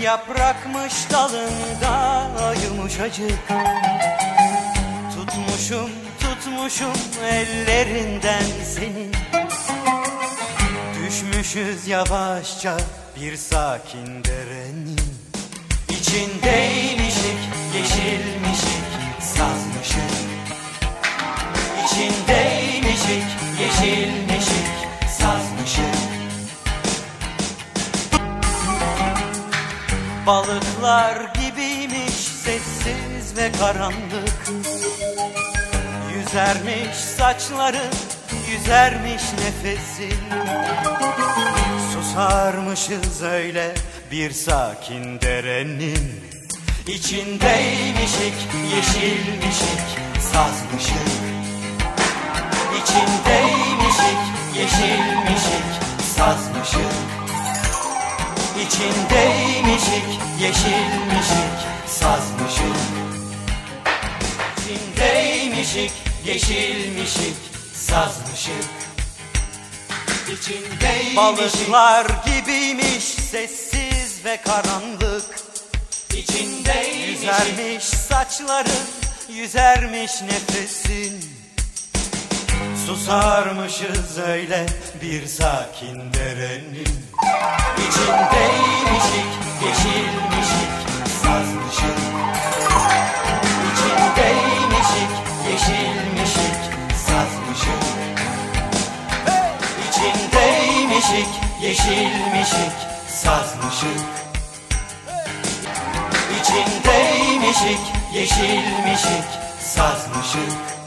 yaprakmış dalında yumuşacık. Tutmuşum tutmuşum ellerinden senin. Düşmüşüz yavaşça bir sakin derenin. İçindeymişik yeşilmişik Balıklar gibiymiş sessiz ve karanlık. Yüzermiş saçların, yüzermiş nefesin Susarmışız öyle bir sakin derenin. İçindeymişik, yeşilmişik, sazmışık. İçindeymişik, yeşilmişik, sazmışık. İçindeymişik, yeşilmişik, sazmışık. İçindeymişik, yeşilmişik, sazmışık. İçindeymişik Balıklar gibiymiş sessiz ve karanlık. İçindeymişik Yüzermiş saçların, yüzermiş nefesin. Susarmışız öyle bir sakin derenin. İçindeymişik, İçindeymişik, yeşilmişik, sazmışık. İçindeymişik, yeşilmişik, sazmışık